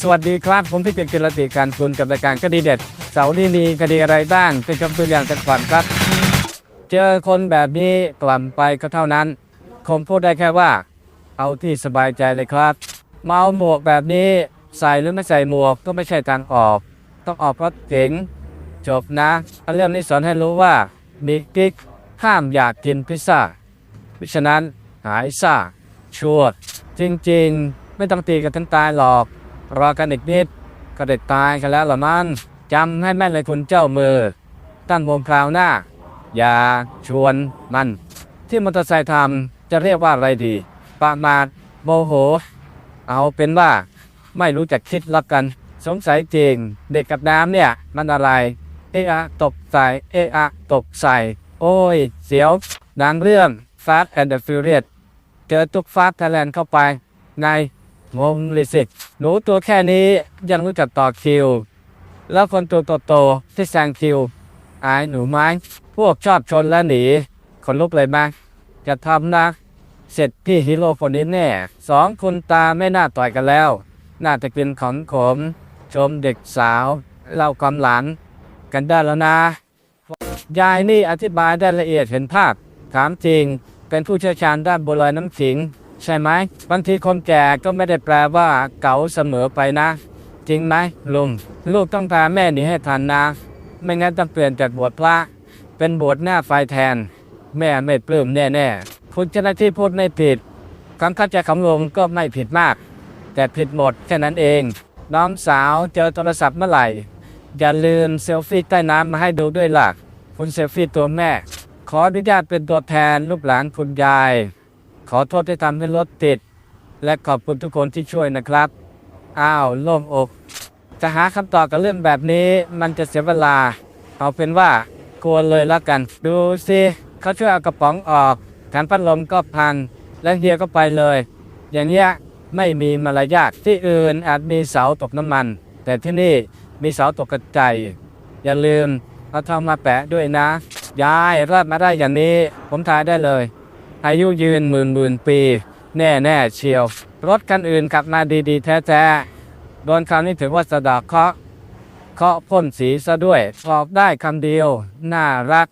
สวัสดีครับ ผมพี่เป็นกิรติการคุณกับรายการคดีเด็ด เสาร์นี้มีคดีอะไรบ้างเป็นคำตัวอย่างกันก่อนครับ เจอคนแบบนี้กลับไปก็เท่านั้น ผมพูดได้แค่ว่า เอาที่สบายใจเลยครับ เมาหมวกแบบนี้ใส่หรือไม่ใส่หมวกก็ไม่ใช่ทางออก ต้องออกรถเก๋งจบนะเรื่องนี้สอนให้รู้ว่ามีกิ๊กห้ามอยากกินพิซซ่าเพราะฉะนั้นหายซ่าชวร์จริงๆ ไม่ต้องตีกันทั้งตายหรอก รอกันอีกนิดก็ได้ตายกันแล้วละมันจำให้แม่นเลยคุณเจ้ามือ ตั้งวงคราวหน้า อย่าชวนมัน ที่มอเตอร์ไซค์ทำจะเรียกว่าอะไรดีประมาทโมโห เอาเป็นว่า ไม่รู้จักคิดละกัน สงสัยจริง เด็กกับน้ำเนี่ย มันอะไร เอะอะตกใส่เอะอะตกใส่ โอ้ย เสียวหนังเรื่อง Fast and the Furious เจอตุกฟาสไทยแลนด์เข้าไปใน งงเลยสิหนูตัวแค่นี้ยังรู้จักต่อคิว แล้วคนตัวโตๆที่แซงคิว อายหนูไหมพวกชอบชนและหนีคนลุกเลยไหมจะทำนะเสร็จพี่ฮีโร่คนนี้แน่สองคนตาไม่น่าต่อยกันแล้ว น่าจะเป็นของขมชมเด็กสาวเล่าความหลังกันได้แล้วนะ ยายนี่อธิบายได้ละเอียดเห็นภาพ ถามจริง เป็นผู้เชี่ยวชาญด้านโบราณน้ำสิง ใช่ไหมบางทีคนแก่ก็ไม่ได้แปลว่าเก๋าเสมอไปนะ จริงไหมลุงลูกต้องพาแม่หนีให้ทันนะ ไม่งั้นต้องเปลี่ยนจากบวชพระ เป็นบวชหน้าไฟแทน แม่ไม่ปลื้มแน่ๆคุณเจ้าหน้าที่พูดไม่ผิดความเข้าใจของลุงก็ไม่ผิดมาก แต่ผิดหมดแค่นั้นเอง น้องสาวเจอโทรศัพท์เมื่อไหร่ อย่าลืมเซลฟี่ใต้น้ำมาให้ดูด้วยล่ะคุณเซลฟี่ตัวแม่ ขออนุญาตเป็นตัวแทนลูกหลานคุณยาย ขอโทษที่ทำให้รถติด และขอบคุณทุกคนที่ช่วยนะครับ อ้าวโล่งอก จะหาคำตอบกับเรื่องแบบนี้ มันจะเสียเวลา เอาเป็นว่ากลัวเลยละกัน ดูสิเขาช่วยเอากระป๋องออกแถมพัดลมก็พังและเฮียก็ไปเลย อย่างเนี้ยไม่มีมารยาทที่อื่นอาจมีเสาตกน้ำมัน แต่ที่นี่มีเสาตกกระจายอย่าลืมเอาทองมาแปะด้วยนะยายรอดมาได้อย่างนี้ ผมทายได้เลย อายุยืนหมื่นหมื่นปี แน่แน่เชียว รถคันอื่นขับมาดีๆ แท้ๆโดนคำนี้ถือว่าสะดอกเคาะเคาะพ่นสีซะด้วยตอบได้คำเดียว น่ารัก